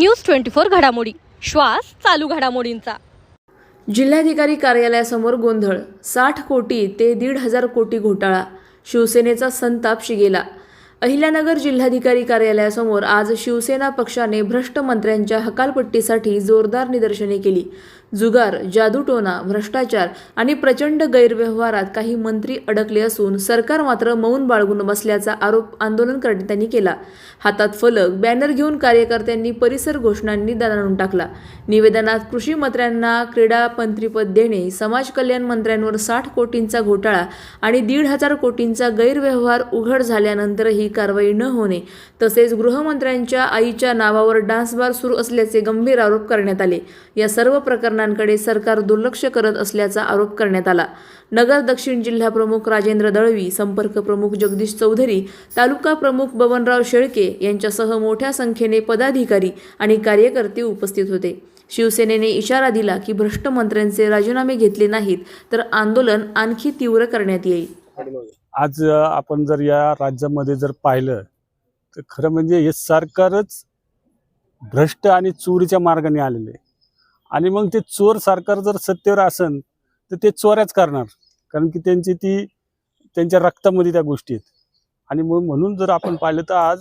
News twenty four घडामोडी. श्वास चालू घडामोडींचा. जिल्हाधिकारी कार्यालयासमोर गोंधळ. साठ कोटी ते दीड हजार कोटी घोटाळा. शिवसेनेचा संताप शिगेला. अहिल्यानगर जिल्हाधिकारी कार्यालयासमोर आज शिवसेना पक्षाने भ्रष्ट मंत्र्यांच्या हकालपट्टीसाठी जोरदार निदर्शने केली. जुगार जादूटोना भ्रष्टाचार आणि प्रचंड गैरव्यवहारात काही मंत्री अडकले असून सरकार मात्र मौन बाळगून बसल्याचा आरोप आंदोलनकर्त्यांनी केला. हातात फलक बॅनर घेऊन कार्यकर्त्यांनी परिसर घोषणांनी दणाणून टाकला. निवेदनात कृषी मंत्र्यांना क्रीडा मंत्रीपद देणे समाज कल्याण मंत्र्यांवर साठ कोटींचा घोटाळा आणि दीड हजार कोटींचा गैरव्यवहार उघड झाल्यानंतरही कारवाई न होणे तसेच गृहमंत्र्यांच्या आईच्या नावावर डान्स बार सुरू असल्याचे गंभीर आरोप करण्यात आले. या सर्व प्रकरणांकडे सरकार दुर्लक्ष करत असल्याचा आरोप करण्यात आला. नगर दक्षिण जिल्हाप्रमुख राजेंद्र दळवी संपर्क प्रमुख जगदीश चौधरी तालुका प्रमुख बबनराव शेळके यांच्यासह मोठ्या संख्येने पदाधिकारी आणि कार्यकर्ते उपस्थित होते. शिवसेनेने इशारा दिला की भ्रष्ट मंत्र्यांचे राजीनामे घेतले नाहीत तर आंदोलन आणखी तीव्र करण्यात येईल. आज आपण जर या राज्यामध्ये जर पाहिलं तर खरं म्हणजे हे सरकारच भ्रष्ट आणि चोरीच्या मार्गाने आलेले आहे. आणि मग ते चोर सरकार जर सत्तेवर असन तर ते चोऱ्याच करणार. कारण की त्यांची ती त्यांच्या रक्तामध्ये त्या गोष्टी आहेत. आणि मग म्हणून जर आपण पाहिलं तर आज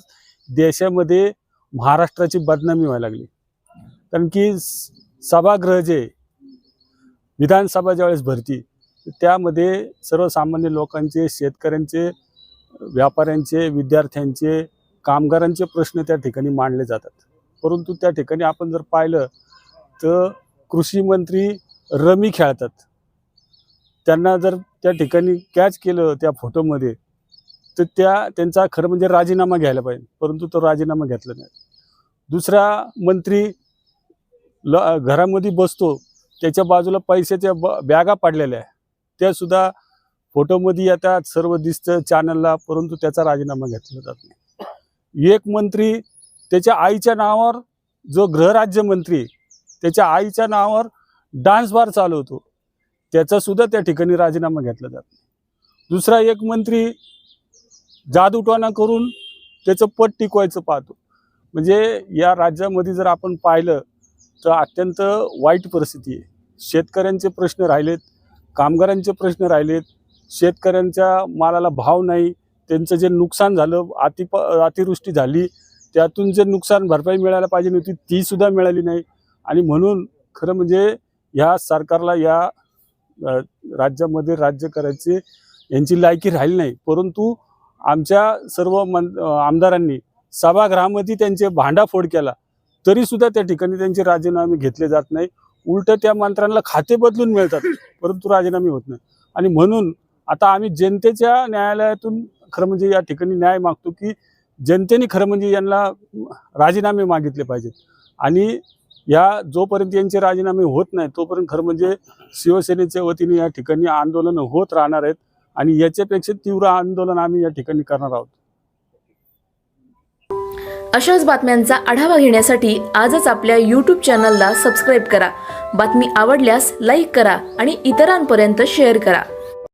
देशामध्ये महाराष्ट्राची बदनामी व्हायला लागली. कारण की स- सभागृह जे विधानसभा ज्यावेळेस भरती त्यामध्ये सर्वसामान्य लोकांचे शेतकऱ्यांचे व्यापाऱ्यांचे विद्यार्थ्यांचे कामगारांचे प्रश्न त्या ठिकाणी मांडले जातात. परंतु त्या ठिकाणी आपण जर पाहिलं तर कृषी मंत्री रमी खेळतात. त्यांना जर त्या ठिकाणी कॅच केलं त्या फोटोमध्ये तर त्या त्यांचा खरं म्हणजे राजीनामा घ्यायला पाहिजे परंतु तो राजीनामा घेतला नाही. दुसरा मंत्री ल घरामध्ये बसतो त्याच्या बाजूला पैशाच्या ब बॅगा पाडलेल्या आहे. त्यासुद्धा फोटोमध्ये येतात सर्व दिसतं चॅनलला परंतु त्याचा राजीनामा घेतला जात नाही. एक मंत्री त्याच्या आईच्या नावावर जो गृहराज्यमंत्री त्याच्या आईच्या नावावर डान्स बार चालवतो. त्याचा सुद्धा त्या ठिकाणी राजीनामा घेतला जात दुसरा एक मंत्री जादूटोना करून त्याचं पद टिकवायचं पाहतो. म्हणजे या राज्यामध्ये जर आपण पाहिलं तर अत्यंत वाईट परिस्थिती आहे. शेतकऱ्यांचे प्रश्न राहिलेत कामगारांचे प्रश्न राहिलेत शेतकऱ्यांच्या मालाला भाव नाही त्यांचं जे नुकसान झालं अति अतिवृष्टी झाली त्यातून जे नुकसान भरपाई मिळायला पाहिजे नव्हती तीसुद्धा मिळाली नाही. आणि म्हणून खरं म्हणजे ह्या सरकारला या राज्यामध्ये राज्य करायचे यांची लायकी राहिली नाही. परंतु आमच्या सर्व मन आमदारांनी सभागृहामध्ये त्यांचे भांडाफोड केला तरीसुद्धा त्या ठिकाणी त्यांचे राजीनामे घेतले जात नाही. उलट त्या मंत्र्यांना खाते बदलून मिळतात परंतु राजीनामे होत नाही. आणि म्हणून आता आम्ही जनतेच्या न्यायालयातून खरं म्हणजे या ठिकाणी न्याय मागतो की जनतेने खरं म्हणजे यांना राजीनामे मागितले पाहिजेत. आणि या जोपर्यंत यांचे राजीनामे होत नाही तोपर्यंत खरं म्हणजे शिवसेनेच्या वतीने या ठिकाणी आंदोलन होत राहणार आहेत आणि याच्यापेक्षा तीव्र आंदोलन आम्ही या ठिकाणी करणार आहोत. अशाच बातम्यांचा आढावा घेण्यासाठी आजच आपल्या यूट्यूब चॅनलला सबस्क्राईब करा. बातमी आवडल्यास लाईक करा आणि इतरांपर्यंत शेअर करा.